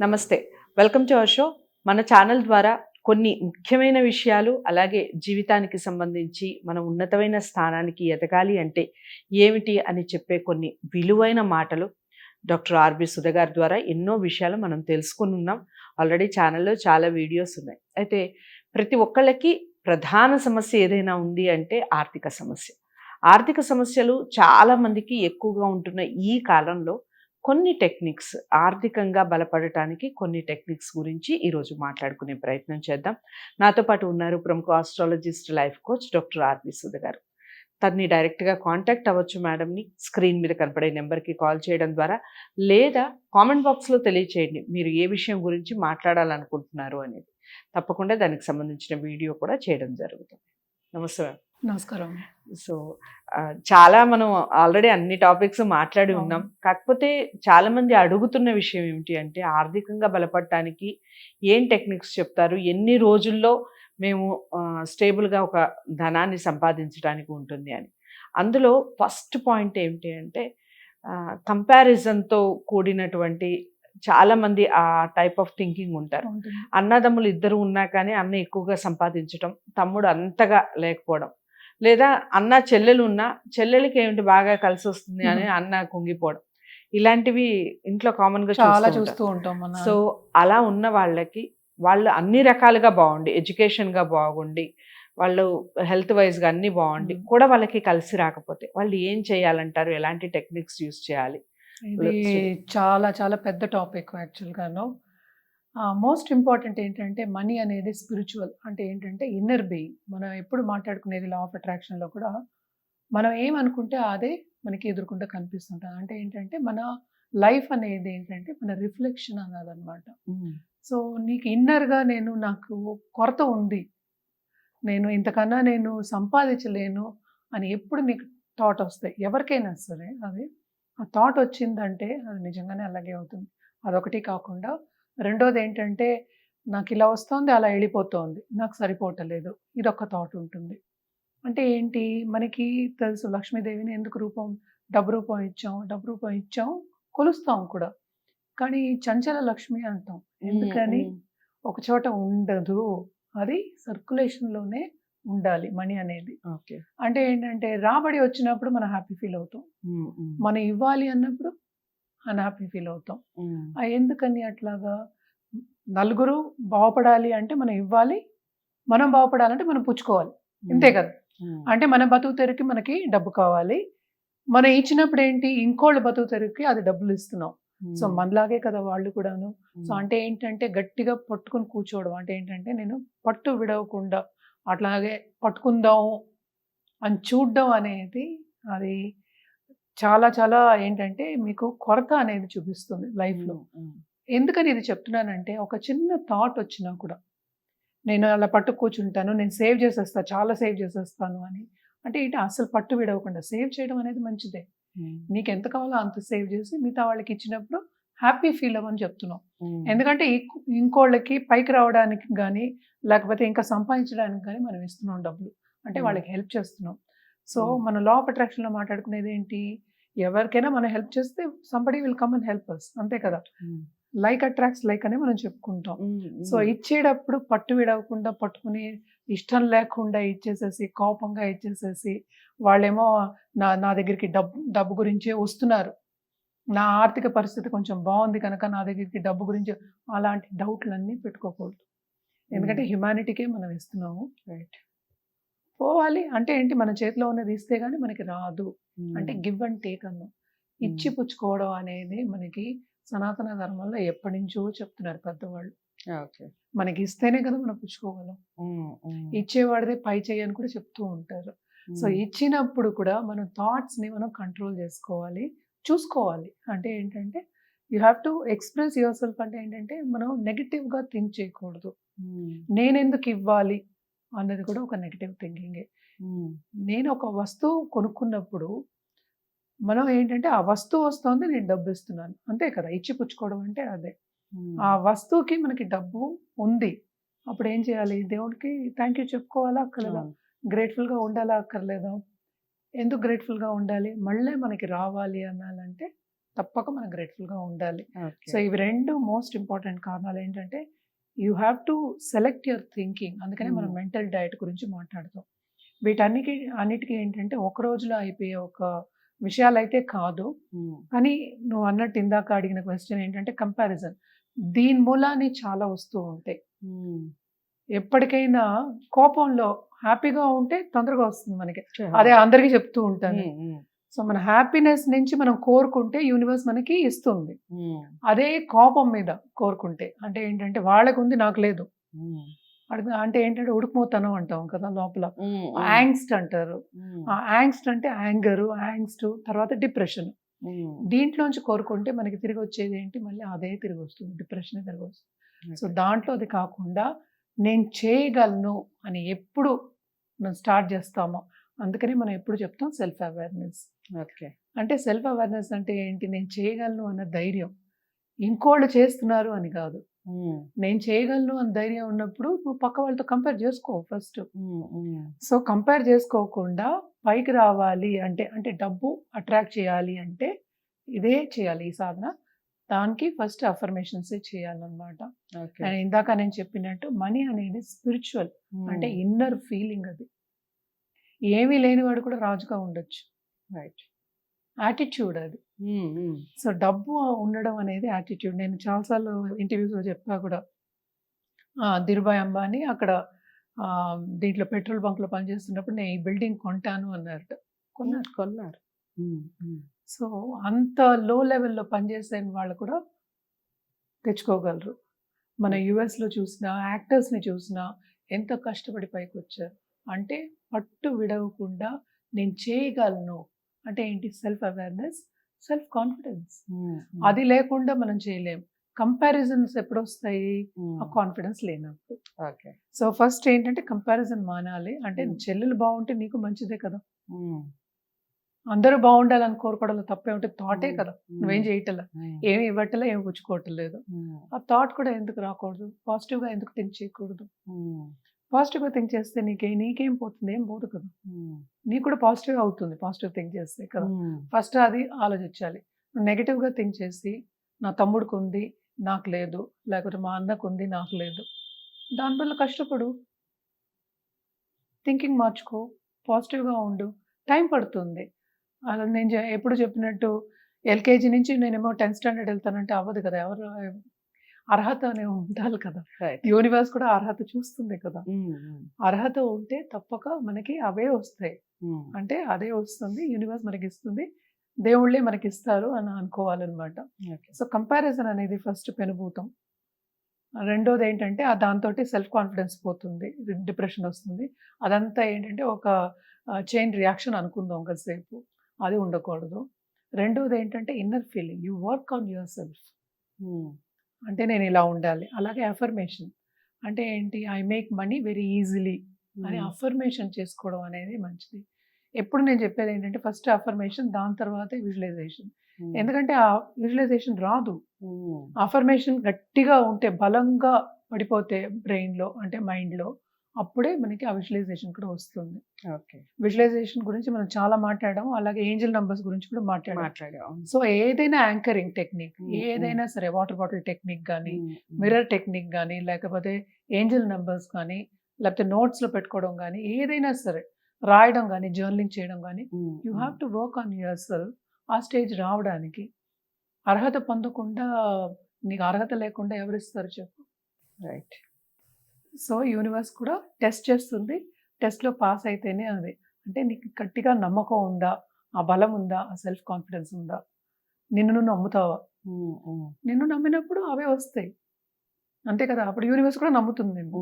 నమస్తే. Welcome to our show మన channel ద్వారా కొన్ని ముఖ్యమైన విషయాలు అలాగే జీవితానికి సంబంధించి మనం ఉన్నతమైన స్థానానికి ఎదగాలి అంటే ఏమిటి అని చెప్పే కొన్ని విలువైన మాటలు డాక్టర్ ఆర్బి సుధ గారి ద్వారా ఎన్నో విషయాలు మనం తెలుసుకుని ఉన్నాం. ఆల్రెడీ ఛానల్లో చాలా వీడియోస్ ఉన్నాయి. అయితే ప్రతి ఒక్కళ్ళకి ప్రధాన సమస్య ఏదైనా ఉంది అంటే ఆర్థిక సమస్య. ఆర్థిక సమస్యలు చాలామందికి ఎక్కువగా ఉంటున్న ఈ కాలంలో కొన్ని టెక్నిక్స్ ఆర్థికంగా బలపడటానికి కొన్ని టెక్నిక్స్ గురించి ఈరోజు మాట్లాడుకునే ప్రయత్నం చేద్దాం. నాతో పాటు ఉన్నారు ప్రముఖ astrologist life coach doctor RV Sudha garu. తన్ని డైరెక్ట్గా కాంటాక్ట్ అవ్వచ్చు మేడంని స్క్రీన్ మీద కనపడే నెంబర్కి కాల్ చేయడం ద్వారా లేదా కామెంట్ బాక్స్లో తెలియచేయండి మీరు ఏ విషయం గురించి మాట్లాడాలనుకుంటున్నారు అనేది. తప్పకుండా దానికి సంబంధించిన వీడియో కూడా చేయడం జరుగుతుంది. నమస్తే మ్యామ్ నమస్కారం. సో చాలా మనం ఆల్రెడీ అన్ని టాపిక్స్ మాట్లాడి ఉన్నాం. కాకపోతే చాలా మంది అడుగుతున్న విషయం ఏమిటి అంటే ఆర్థికంగా బలపడటానికి ఏం టెక్నిక్స్ చెప్తారు? ఎన్ని రోజుల్లో మేము స్టేబుల్గా ఒక ధనాన్ని సంపాదించడానికి ఉంటుంది అని. అందులో ఫస్ట్ పాయింట్ ఏమిటి అంటే కంపారిజన్తో కూడినటువంటి చాలా మంది ఆ టైప్ ఆఫ్ థింకింగ్ ఉంటారు. అన్నదమ్ములు ఇద్దరు ఉన్నా కానీ అన్న ఎక్కువగా సంపాదించటం తమ్ముడు అంతగా లేకపోవడం లేదా అన్న చెల్లెలు ఉన్నా చెల్లెలకి ఏమిటి బాగా కలిసి వస్తుంది అని అన్న కుంగిపోవడం. ఇలాంటివి ఇంట్లో కామన్గా చాలా చూస్తూ ఉంటాం సో అలా ఉన్న వాళ్ళకి వాళ్ళు అన్ని రకాలుగా బాగుండి ఎడ్యుకేషన్గా బాగుండి వాళ్ళు హెల్త్ వైజ్గా అన్ని బాగుండి. కూడా వాళ్ళకి కలిసి రాకపోతే వాళ్ళు ఏం చేయాలంటారు? ఎలాంటి టెక్నిక్స్ యూస్ చేయాలి? చాలా చాలా పెద్ద టాపిక్ యాక్చువల్గాను మోస్ట్ ఇంపార్టెంట్ ఏంటంటే మనీ అనేది స్పిరిచువల్ అంటే ఏంటంటే ఇన్నర్ బీయింగ్ మనం ఎప్పుడు మాట్లాడుకునేది లా ఆఫ్ అట్రాక్షన్లో కూడా మనం ఏమనుకుంటే అదే మనకి ఎదుర్కొంటే కనిపిస్తుంటుంది. అంటే ఏంటంటే మన లైఫ్ అనేది ఏంటంటే మన రిఫ్లెక్షన్ అన్నదన్నమాట. సో నీకు ఇన్నర్గా నేను నాకు కొరత ఉంది. నేను ఇంతకన్నా నేను సంపాదించలేను అని ఎప్పుడు నీకు థాట్ వస్తాయి ఎవరికైనా సరే అది ఆ థాట్ వచ్చిందంటే అది నిజంగానే అలాగే అవుతుంది. అదొకటి కాకుండా రెండోది ఏంటంటే నాకు ఇలా వస్తుంది అలా వెళ్ళిపోతుంది నాకు సరిపోవటలేదు. ఇది ఒక థాట్ ఉంటుంది. అంటే ఏంటి? మనకి తెలుసు లక్ష్మీదేవిని ఎందుకు రూపం డబ్బు రూపం ఇచ్చాం డబ్బు రూపం ఇచ్చాం కొలుస్తాం కూడా. కానీ చంచల లక్ష్మి అంటాం. ఎందుకని? ఒక చోట ఉండదు. అది సర్క్యులేషన్లోనే ఉండాలి మనీ అనేది. ఓకే. అంటే ఏంటంటే రాబడి వచ్చినప్పుడు మనం హ్యాపీ ఫీల్ అవుతాం. మనం ఇవ్వాలి అన్నప్పుడు అన్హ్యాపీ ఫీల్ అవుతాం. ఆ ఎందుకని అట్లాగా? నలుగురు బాగుపడాలి అంటే మనం ఇవ్వాలి మనం బాగుపడాలంటే మనం పుచ్చుకోవాలి. ఇంతే కదా? అంటే మన బతుకు తెరుకి మనకి డబ్బు కావాలి. మనం ఇచ్చినప్పుడు ఏంటి? ఇంకోళ్ళ బతుకు తెరుకి అది డబ్బులు ఇస్తున్నాం. సో మనలాగే కదా వాళ్ళు కూడాను. సో అంటే ఏంటంటే గట్టిగా పట్టుకుని కూర్చోవడం. అంటే ఏంటంటే నేను పట్టు విడవకుండా అట్లాగే పట్టుకుందాం అని చూడడం అనేది అది చాలా చాలా ఏంటంటే మీకు కొరత అనేది చూపిస్తుంది లైఫ్లో. ఎందుకని ఇది చెప్తున్నానంటే ఒక చిన్న థాట్ వచ్చినా కూడా నేను అలా పట్టు కూర్చుంటాను నేను సేవ్ చేసేస్తాను చాలా సేవ్ చేసేస్తాను అని అంటే ఏంటి అసలు పట్టు విడవకుండా సేవ్ చేయడం అనేది మంచిదే. నీకు ఎంత కావాలో అంత సేవ్ చేసి మిగతా వాళ్ళకి ఇచ్చినప్పుడు హ్యాపీ ఫీల్ అవ్వని చెప్తున్నాం ఎందుకంటే ఇంకోళ్ళకి పైకి రావడానికి కానీ లేకపోతే ఇంకా సంపాదించడానికి కానీ మనం ఇస్తున్నాం డబ్బులు. అంటే. వాళ్ళకి హెల్ప్ చేస్తున్నాం. సో. మన లా ఆఫ్ అట్రాక్షన్లో మాట్లాడుకునేది ఏంటి? ఎవరికైనా మనం హెల్ప్ చేస్తే somebody will come and help us అంతే కదా? లైక్ అట్రాక్ట్స్ లైక్ అని మనం చెప్పుకుంటాం. సో ఇచ్చేటప్పుడు పట్టు విడవకుండా పట్టుకుని ఇష్టం లేకుండా ఇచ్చేసేసి కోపంగా ఇచ్చేసేసి వాళ్ళేమో నా నా దగ్గరికి డబ్బు డబ్బు గురించే వస్తున్నారు. నా ఆర్థిక పరిస్థితి కొంచెం బాగుంది కనుక నా దగ్గరికి డబ్బు గురించి అలాంటి డౌట్లన్నీ పెట్టుకోకూడదు. ఎందుకంటే హ్యుమానిటీకే మనం ఇస్తున్నాము. రైట్ పోవాలి అంటే ఏంటి? మన చేతిలో ఉన్నది ఇస్తే గానీ మనకి రాదు. అంటే గివ్ అండ్ టేక్ అన్నాం. ఇచ్చి పుచ్చుకోవడం అనేది మనకి సనాతన ధర్మంలో ఎప్పటి నుంచో చెప్తున్నారు పెద్దవాళ్ళు. ఓకే. మనకి ఇస్తేనే కదా మనం పుచ్చుకోగలం. ఇచ్చేవాడిదే పై చేయని కూడా చెప్తూ ఉంటారు. సో ఇచ్చినప్పుడు కూడా మనం థాట్స్ని మనం కంట్రోల్ చేసుకోవాలి. చూసుకోవాలి. అంటే ఏంటంటే you have to express yourself అంటే ఏంటంటే మనం నెగిటివ్గా థింక్ చేయకూడదు. నేను ఎందుకు ఇవ్వాలి? అన్నది కూడా ఒక నెగిటివ్ థింకింగే నేను ఒక వస్తువు కొనుక్కున్నప్పుడు మనం ఏంటంటే ఆ వస్తువు వస్తుంది నేను డబ్బు ఇస్తున్నాను. అంతే కదా ఇచ్చి పుచ్చుకోవడం అంటే అదే. ఆ వస్తువుకి మనకి డబ్బు ఉంది. అప్పుడు ఏం చేయాలి? దేవుడికి థ్యాంక్ యూ చెప్పుకోవాలా అక్కర్లేదా? గ్రేట్ఫుల్గా ఉండాలా అక్కర్లేదా? ఎందుకు గ్రేట్ఫుల్గా ఉండాలి? మళ్ళీ మనకి రావాలి అనాలంటే తప్పక మనం గ్రేట్ఫుల్గా ఉండాలి. సో ఇవి రెండు మోస్ట్ ఇంపార్టెంట్ కారణాలు ఏంటంటే you have to select your thinking అందుకనే మనం Hmm. మెంటల్ డయట్ గురించి మాట్లాడతాం. వీటన్నిటి అన్నిటికీ ఏంటంటే ఒక రోజులో అయిపోయే ఒక విషయాలు అయితే కాదు. ఉమ్, కానీ నువ్వు అన్నట్టు ఇందాక అడిగిన క్వశ్చన్ ఏంటంటే కంపారిజన్ దీని మూలాన్ని చాలా వస్తూ ఉంటాయి. ఉమ్. ఎప్పటికైనా కోపంలో హ్యాపీగా ఉంటే తొందరగా వస్తుంది మనకి. అదే అందరికీ చెప్తూ ఉంటాను. సో మన హ్యాపీనెస్ నుంచి మనం కోరుకుంటే యూనివర్స్ మనకి ఇస్తుంది. అదే కోపం మీద కోరుకుంటే అంటే ఏంటంటే వాళ్ళకు ఉంది నాకు లేదు. అంటే ఏంటంటే ఉడుకుపోతాను అంటాం కదా లోపల. యాంగ్స్ట్ అంటారు. ఆ యాంగ్స్ట్ అంటే యాంగర్ యాంగ్స్ట్ తర్వాత డిప్రెషన్. దీంట్లోంచి కోరుకుంటే మనకి తిరిగి వచ్చేది ఏంటి? మళ్ళీ అదే తిరిగి వస్తుంది డిప్రెషన్ తిరిగి వస్తుంది. సో దాంట్లో అది కాకుండా నేను చేయగలను అని ఎప్పుడు మనం స్టార్ట్ చేస్తామో అందుకని మనం ఎప్పుడు చెప్తాం సెల్ఫ్ అవేర్నెస్ ఓకే. అంటే సెల్ఫ్ అవేర్నెస్ అంటే ఏంటి? నేను చేయగలను అన్న ధైర్యం. ఇంకోళ్ళు చేస్తున్నారు అని కాదు. నేను చేయగలను అని ధైర్యం ఉన్నప్పుడు నువ్వు పక్క వాళ్ళతో కంపేర్ చేసుకో ఫస్ట్ సో కంపేర్ చేసుకోకుండా పైకి రావాలి అంటే అంటే డబ్బు అట్రాక్ట్ చేయాలి అంటే ఇదే చేయాలి ఈ సాధన. దానికి ఫస్ట్ అఫర్మేషన్సే చేయాలన్నమాట. ఇందాక నేను చెప్పినట్టు మనీ అనేది స్పిరిచువల్ అంటే ఇన్నర్ ఫీలింగ్ అది. ఏమీ లేనివాడు కూడా రాజుగా ఉండొచ్చు. రైట్ యాటిట్యూడ్ అది. సో డబ్బు ఉండడం అనేది యాటిట్యూడ్ నేను చాలాసార్లు ఇంటర్వ్యూస్లో చెప్పా కూడా. ఆ, ధీరుభాయ్ అంబానీ అక్కడ ఆ, దీంట్లో పెట్రోల్ బంక్లో పనిచేస్తున్నప్పుడు నేను ఈ బిల్డింగ్ కొంటాను అన్నారట. కొన్నారు. కొన్నారు. సో అంత లో లెవెల్లో పనిచేసే వాళ్ళు కూడా తెచ్చుకోగలరు. మన యుఎస్లో చూసిన యాక్టర్స్ని చూసినా ఎంత కష్టపడి పైకి వచ్చారు అంటే పట్టు విడవకుండా నేను చేయగలను. అంటే ఏంటి? సెల్ఫ్ అవేర్నెస్ సెల్ఫ్ కాన్ఫిడెన్స్ అది లేకుండా మనం చేయలేం. కంపారిజన్స్ ఎప్పుడు వస్తాయి ఆ కాన్ఫిడెన్స్ లేనప్పుడు. ఓకే. సో ఫస్ట్ ఏంటంటే కంపారిజన్ మానాలి. అంటే. చెల్లెలు బాగుంటే నీకు మంచిదే కదా. అందరూ బాగుండాలని కోరుకోవడంలో తప్పే ఉంటే థాటే. కదా. నువ్వేం చేయటలా ఏమి ఇవ్వట్లే ఏమి పుచ్చుకోవటం లేదు. ఆ థాట్ కూడా ఎందుకు రాకూడదు? పాజిటివ్గా ఎందుకు థింక్ చేయకూడదు? పాజిటివ్గా థింక్ చేస్తే నీకే నీకేం పోతుంది ఏం పోదు కదా. నీకు కూడా పాజిటివ్ అవుతుంది పాజిటివ్ థింక్ చేస్తే కదా. ఫస్ట్ అది ఆలోచించాలి. నెగిటివ్గా థింక్ చేసి నా తమ్ముడికి ఉంది నాకు లేదు లేకపోతే మా అన్నకు ఉంది నాకు లేదు. దానివల్ల కష్టపడు. థింకింగ్ మార్చుకో పాజిటివ్గా ఉండు. టైం పడుతుంది. అలా నేను ఎప్పుడు చెప్పినట్టు ఎల్కేజీ నుంచి నేనేమో టెన్త్ స్టాండర్డ్ వెళ్తానంటే అవ్వదు కదా. ఎవరు అర్హత అనే ఉండాలి కదా. యూనివర్స్ కూడా అర్హత చూస్తుంది కదా. అర్హత ఉంటే తప్పక మనకి అవే వస్తాయి. అంటే అదే వస్తుంది యూనివర్స్ మనకి ఇస్తుంది దేవుళ్ళే మనకి ఇస్తారు అని అనుకోవాలన్నమాట. సో కంపారిజన్ అనేది ఫస్ట్ పెనుభూతం. రెండోది ఏంటంటే ఆ దాంతో సెల్ఫ్ కాన్ఫిడెన్స్ పోతుంది డిప్రెషన్ వస్తుంది. అదంతా ఏంటంటే ఒక చైన్ రియాక్షన్ అనుకుందాం ఒకసేపు అది ఉండకూడదు. రెండోది ఏంటంటే inner feeling you work on yourself. అంటే నేను ఇలా ఉండాలి. అలాగే అఫర్మేషన్ అంటే ఏంటి? I make money very easily అని అఫర్మేషన్ చేసుకోవడం అనేది మంచిది. ఎప్పుడు నేను చెప్పేది ఏంటంటే ఫస్ట్ అఫర్మేషన్ దాని తర్వాతే విజువలైజేషన్ ఎందుకంటే ఆ విజువలైజేషన్ రాదు. అఫర్మేషన్ గట్టిగా ఉంటే బలంగా పడిపోతే బ్రెయిన్లో అంటే మైండ్లో అప్పుడే మనకి ఆ విజువలైజేషన్ కూడా వస్తుంది. ఓకే. విజువలైజేషన్ గురించి మనం చాలా మాట్లాడాము. అలాగే ఏంజల్ నంబర్స్ గురించి కూడా మాట్లాడాము. మాట్లాడాం సో ఏదైనా యాంకరింగ్ టెక్నిక్ ఏదైనా సరే వాటర్ బాటిల్ టెక్నిక్ కానీ మిర్రర్ టెక్నిక్ కానీ లేకపోతే ఏంజల్ నెంబర్స్ కానీ లేకపోతే నోట్స్లో పెట్టుకోవడం కానీ ఏదైనా సరే రాయడం కానీ జర్నలింగ్ చేయడం కానీ you have to work on yourself ఆ స్టేజ్ రావడానికి అర్హత పొందకుండా నీకు అర్హత లేకుండా ఎవరిస్తారు చెప్పు? రైట్. సో యూనివర్స్ కూడా టెస్ట్ చేస్తుంది. టెస్ట్లో పాస్ అయితేనే అది. అంటే నీకు గట్టిగా నమ్మకం ఉందా? ఆ బలం ఉందా? ఆ సెల్ఫ్ కాన్ఫిడెన్స్ ఉందా? నిన్ను నువ్వు నమ్ముతావా? నిన్ను నమ్మినప్పుడు అవే వస్తాయి. అంతే కదా? అప్పుడు యూనివర్స్ కూడా నమ్ముతుంది నిన్ను.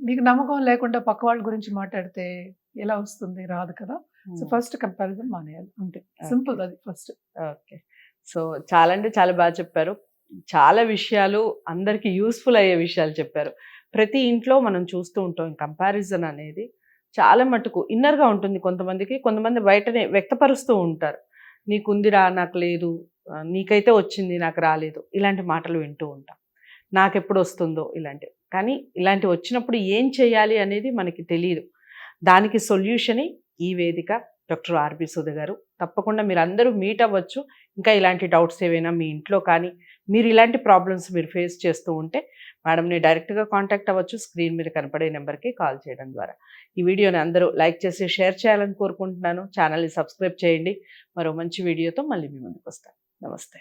నీకు నమ్మకం లేకుండా పక్క వాళ్ళ గురించి మాట్లాడితే ఎలా వస్తుంది? రాదు కదా? సో. ఫస్ట్ కంపారిజన్ మానేయాలి. అంతే. సింపుల్ అది ఫస్ట్. ఓకే. సో చాలా అంటే చాలా బాగా చెప్పారు. చాలా విషయాలు అందరికీ యూస్ఫుల్ అయ్యే విషయాలు చెప్పారు. ప్రతి ఇంట్లో మనం చూస్తూ ఉంటాం కంపారిజన్ అనేది. చాలా మటుకు ఇన్నర్గా ఉంటుంది కొంతమందికి. కొంతమంది బయటనే వ్యక్తపరుస్తూ ఉంటారు. నీకుందిరా నాకు లేదు. నీకైతే వచ్చింది నాకు రాలేదు. ఇలాంటి మాటలు వింటూ ఉంటాం. నాకు ఎప్పుడు వస్తుందో ఇలాంటివి కానీ ఇలాంటివి వచ్చినప్పుడు ఏం చేయాలి అనేది మనకి తెలియదు దానికి సొల్యూషనే ఈ వేదిక. డాక్టర్ ఆర్బి సుధ గారు. తప్పకుండా మీరు అందరూ మీట్ అవ్వచ్చు. ఇంకా ఇలాంటి డౌట్స్ ఏవైనా మీ ఇంట్లో కానీ మీరు ఇలాంటి ప్రాబ్లమ్స్ మీరు ఫేస్ చేస్తూ ఉంటే మేడంని డైరెక్ట్గా కాంటాక్ట్ అవ్వచ్చు. స్క్రీన్ మీద కనపడే నెంబర్కి కాల్ చేయడం ద్వారా. ఈ వీడియోని అందరూ లైక్ చేసి షేర్ చేయాలని కోరుకుంటున్నాను. ఛానల్ని సబ్స్క్రైబ్ చేయండి. మరో మంచి వీడియోతో మళ్ళీ మీ ముందుకు వస్తాను. నమస్తే.